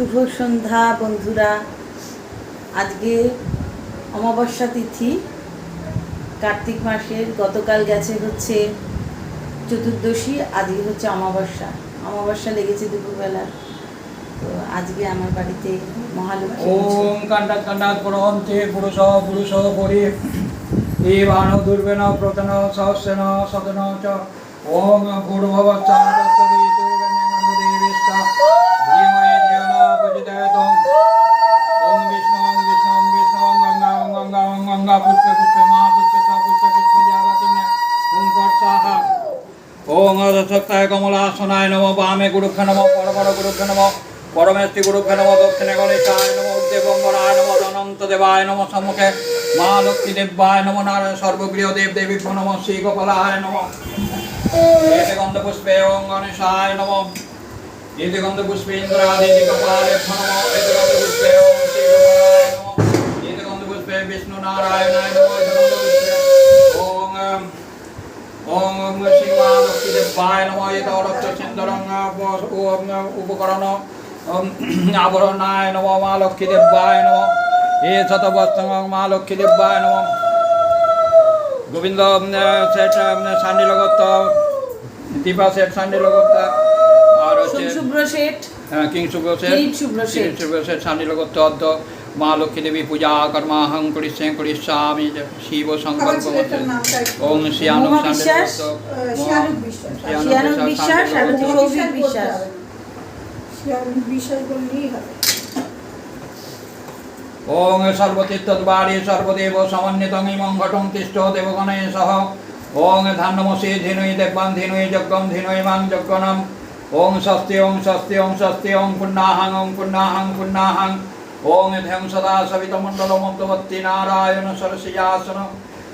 শুভ সন্ধ্যা, বন্ধুরা। আজকে অমাবস্যা তিথি। কার্তিক মাসের গতকাল গেছে হচ্ছে চতুর্দশী, আজকে হচ্ছে অমাবস্যা। অমাবস্যা লেগেছে দুপুরবেলা। তো আজকে আমার বাড়িতে মহালক্ষ্মী পুজো। ওম কাণ্ডাৎ কাণ্ডাৎ পুরহন্তে পুরুষ পুরুষ পরি। এবান দুর্বেণ প্রতন সহস্রেণ সদন চ। ওম ওম ওম ওম ওম ওম ওম কমলাসনায় নম বামে গুরুক্ষে নম পরপর গুরুক্ষে নম পরমেষ্টি গুরুক্ষে নম দক্ষিণে গণেশায় নম উদ্দেবঙ্গরায় নম অনন্ত দেবায় নম সম্মুখে মা লক্ষ্মী দেবায় নম নারায়ণ সর্বগৃহ দেব দেবী নম শ্রী গোপালায় নম। এতে গন্ধ পুষ্পে ওং গণেশায় নম এতে গন্ধ পুষ্পে এতে গন্ধ পুষ্পে এতে বিষ্ণু নারায়ণায় নম এতে গন্ধ পুষ্পে ওং আম, ওম শিবালক্ষ্মীদেবায় নম এতরক্ষ সিন্দরং উপকরণ ওম আবরণায় নম মা নম এ শতবস্তং মা লক্ষ্মীদেবায় নম গোবিন্দ সেট সান্ডিলগত দীপা সেট সান্ডিলগত শুভ্র সেট সান্ডিলগত অর্ধ মা লক্ষ্মী দেবী পূজা কর্মাহং করিষ্যে করিষ্যামি শিব সংকল্প ওং শ্রিয়ানু মহুমা বিশ্বাস, শিয়ানুক বিশ্বাস শিয়ানুক বিশ্বাস আর হচ্ছে সৌভিক বিশ্বাস শিয়ানুক বিশ্বাস বললেই হবে। ওং সর্বতীর্থদ্বারে সর্বদেব সমন্বিতং ইমং ঘটং তিষ্ঠ দেবগণে সহ ওং ধান্যমসি ধীনুই দেবান ধীনুই যজ্ঞম ধীনুই মাং যজ্ঞনম ওং স্বস্তি ওং স্বস্তি ওং স্বস্তি ওং পুণ্যাহং ওং পুণ্যাহং পুণ্যাহং ওং ধ্যং সদা সবিতমণ্ডল মধ্যবর্তী নারায়ণ সরসিজাসন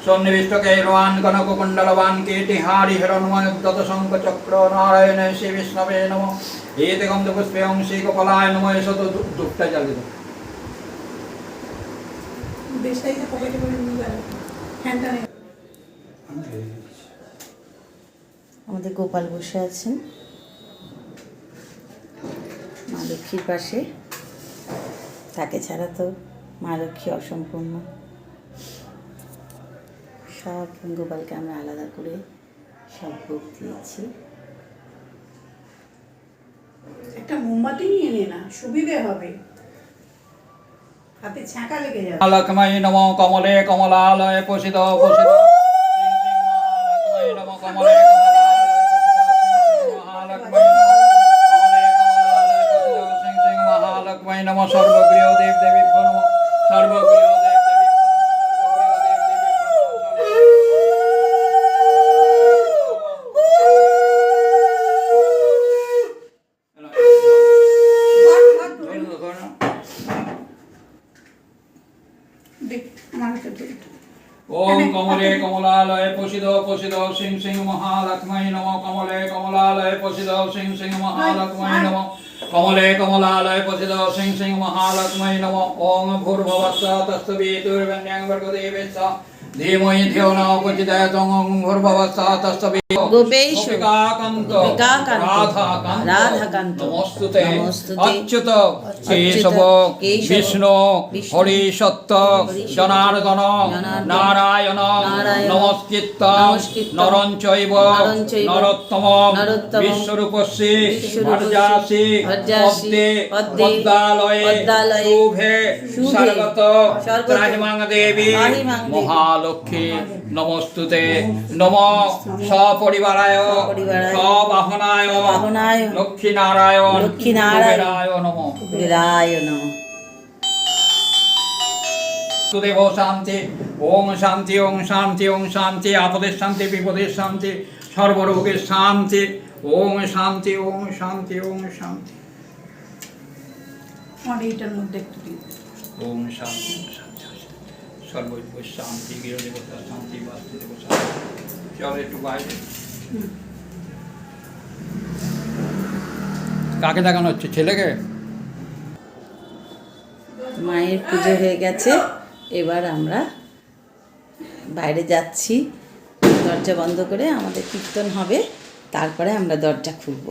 সন্নিবিষ্ট কৈরবান কনককুণ্ডলবান কীর্তিহারি হিরণ্ময় উদ্যত শঙ্খ চক্র নারায়ণ শ্রী বিষ্ণবে নম এতে গন্ধপুষ্পে ওং শ্রী গোপালায় নম এসো তো দুঃখটা নেই আমাদের গোপাল বসে আছেন মা লক্ষ্মীর পাশে। তাকে ছাড়া তো মা লক্ষ্মী অসম্পূর্ণ। সব গোপালকে আমরা আলাদা করে সব ভোগ দিয়েছি। একটা মোমবাতি নিয়ে নে না সুবিধে হবে। হাতে ছ্যাঁকা লেগে যাবে। মহালক্ষ্মী নম কমলে কমলালয়ে পোষিত পোষিত সিং সিং মহালক্ষ্মী নম কমলে কমলালয়ে পোষিত সিং সিং মহালক্ষ্মী নম সর্বগৃহ দেব দেবী নম সর্বগৃহ দেব দেবী ভাগ, ভাগ করে। দেখ আমার হাতে দে একটু। ওম কমলে কমলালয়ে পশিদ পশিদ সিং সিং মহালক্ষ্মী নম কমলে কমলালয়ে পশিদ সিং সিং মহালক্ষ্মী নম কমলে কমলালয় পোষিত সিং সিং মহালক্ষ্মী নম ওম ভূর্ভুবস্স তস্তবি গোপিকাকান্ত রাধাকান্ত, নমস্তুতে নমস্তুতে, অচ্যুত অচ্যুত, কেশব কেশব, বিষ্ণু বিষ্ণু, হরি সত্য হরি সত্য, জনার্দন জনার্দন, নারায়ণ নারায়ণ, নমস্কৃত নরঞ্চৈব নরঞ্চৈব, নরোত্তম বিশ্বরূপস্যে, ভর্যাসি পদ্মে পদ্মে, পদ্মালয়ে শুভে সর্বত ত্রাহিমাং দেবী ত্রাহিমাং দেবী, মহালক্ষ্মী নমস্তুতে। নম সপরিবারায় সবাহনায় লক্ষ্মী নারায়ণ লক্ষ্মী নারায়ণ, নম। দেব শান্তি। ওং শান্তি ওং শান্তি ওং শান্তি। আপদের শান্তি বিপদের শান্তি। সর্বরোগের শান্তি। ওং শান্তি ওং শান্তি ওং শান্তি। আমার এইটার মধ্যে একটু দিয়ে শান্তি ওং শান্তি। সর্বৈব শান্তি গৃহদেবতা শান্তি বাস্তুদেব শান্তি চল একটু বাইরে। কাকে দেখানো হচ্ছে? ছেলেকে? মায়ের পুজো হয়ে গেছে। এবার আমরা বাইরে যাচ্ছি। দরজা বন্ধ করে আমাদের কীর্তন হবে। তারপরে আমরা দরজা খুলবো।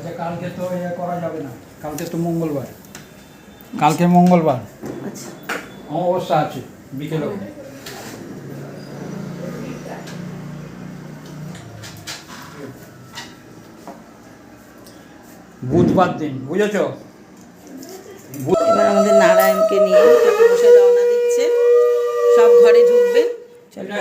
আচ্ছা কালকে তো ইয়ে করা যাবে না। কালকে তো মঙ্গলবার। কালকে মঙ্গলবার। আচ্ছা। অমাবস্যা আছে বিকেলে বুধবার দিন বুঝেছ? এবার আমাদের নারায়ণকে নিয়ে ঠাকুরমশাই রওনা দিচ্ছে। সব ঘরে ঢুকবেন চলো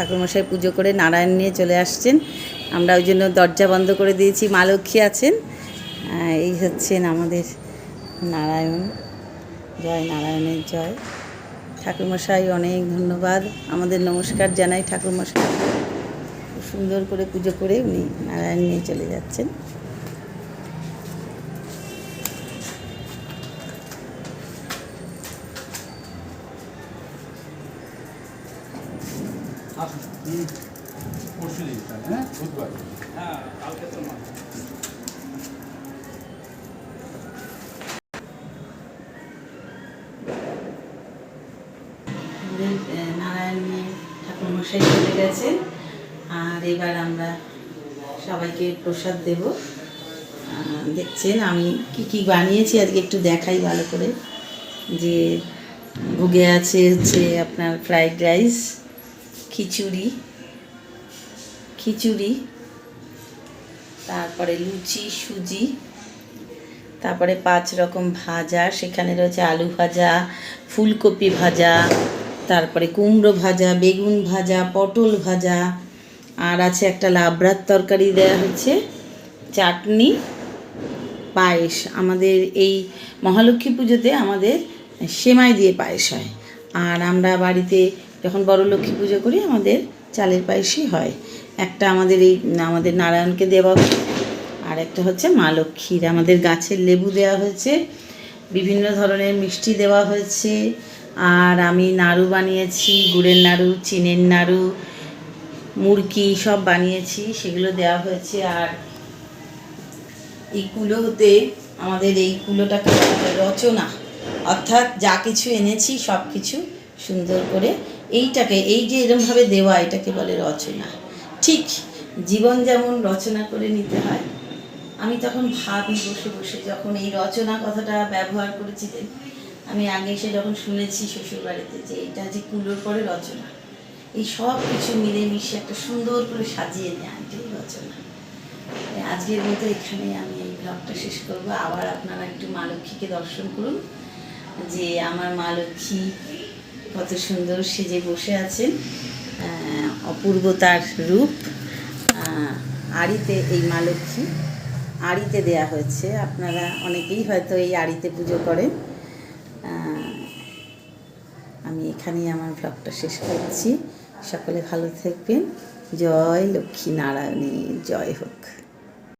ঠাকুরমশাই পুজো করে নারায়ণ নিয়ে চলে আসছেন। আমরা ওই জন্য দরজা বন্ধ করে দিয়েছি, মা লক্ষ্মী আছেন। এই হচ্ছেন আমাদের নারায়ণ। জয় নারায়ণের জয়। ঠাকুরমশাই, অনেক ধন্যবাদ। আমাদের নমস্কার জানাই ঠাকুরমশাই। সুন্দর করে পুজো করে উনি নারায়ণ নিয়ে চলে যাচ্ছেন। পরশু দিন বুধবার কালকে তো না আমাদের আহ, নারায়ণ নিয়ে ঠাকুরমশাই চলে গেছেন আর এবার আমরা সবাইকে প্রসাদ দেব দেখছেন আমি কি কি বানিয়েছি আজকে একটু দেখাই ভালো করে যে ভোগে আছে হচ্ছে আপনার ফ্রাইড রাইস খিচুড়ি খিচুড়ি, তারপরে লুচি, সুজি, তারপরে পাঁচ রকম ভাজা, সেখানে রয়েছে আলু ভাজা, ফুলকপি ভাজা, তারপরে কুমড়ো ভাজা, বেগুন ভাজা, পটল ভাজা, আর আছে একটা লাবড়ার তরকারি দেওয়া হচ্ছে, চাটনি, পায়েস। আমাদের এই মহালক্ষ্মী পুজোতে আমাদের সেমাই দিয়ে পায়েস হয়। আর আমরা বাড়িতে যখন বড় লক্ষ্মী পুজো করি, আমাদের চালের পায়েসই হয়। একটা আমাদের এই, আমাদের নারায়ণকে দেওয়া আর একটা হচ্ছে মা লক্ষ্মীর। আমাদের গাছের লেবু দেওয়া হয়েছে, বিভিন্ন ধরনের মিষ্টি দেওয়া হয়েছে, আর আমি নাড়ু বানিয়েছি, গুড়ের নাড়ু, চিনের নাড়ু, মুরকি সব বানিয়েছি, সেগুলো দেওয়া হয়েছে। আর এই কুলোতে আমাদের এই কুলোটাকে রচনা, অর্থাৎ যা কিছু এনেছি সব কিছু সুন্দর করে এইটাকে, এই যে এরমভাবে দেওয়া, এটাকে বলে রচনা। ঠিক জীবন যেমন রচনা করে নিতে হয়, আমি তখন ভাবি বসে বসে যখন এই রচনা কথাটা ব্যবহার করেছিলেন আমি আগে এসে যখন শুনেছি শ্বশুরবাড়িতে যে এটা যে কুলোর পরে রচনা, এই সব কিছু মিলেমিশে একটা সুন্দর করে সাজিয়ে নেয় এটাই রচনা। আজকের মতো এখানে আমি এই ব্লগটা শেষ করব। আবার আপনারা একটু মা লক্ষ্মীকে দর্শন করুন, যে আমার মা লক্ষ্মী কত সুন্দর সেজে বসে আছেন। অপূর্ব তার রূপ। আড়িতে এই মা লক্ষ্মী। আড়িতে দেয়া হয়েছে। আপনারা অনেকেই হয়তো এই আড়িতে পুজো করেন। আমি এখানেই আমার ব্লগটা শেষ করছি। সকলে ভালো থাকবেন। জয় লক্ষ্মী নারায়ণী। জয় হোক।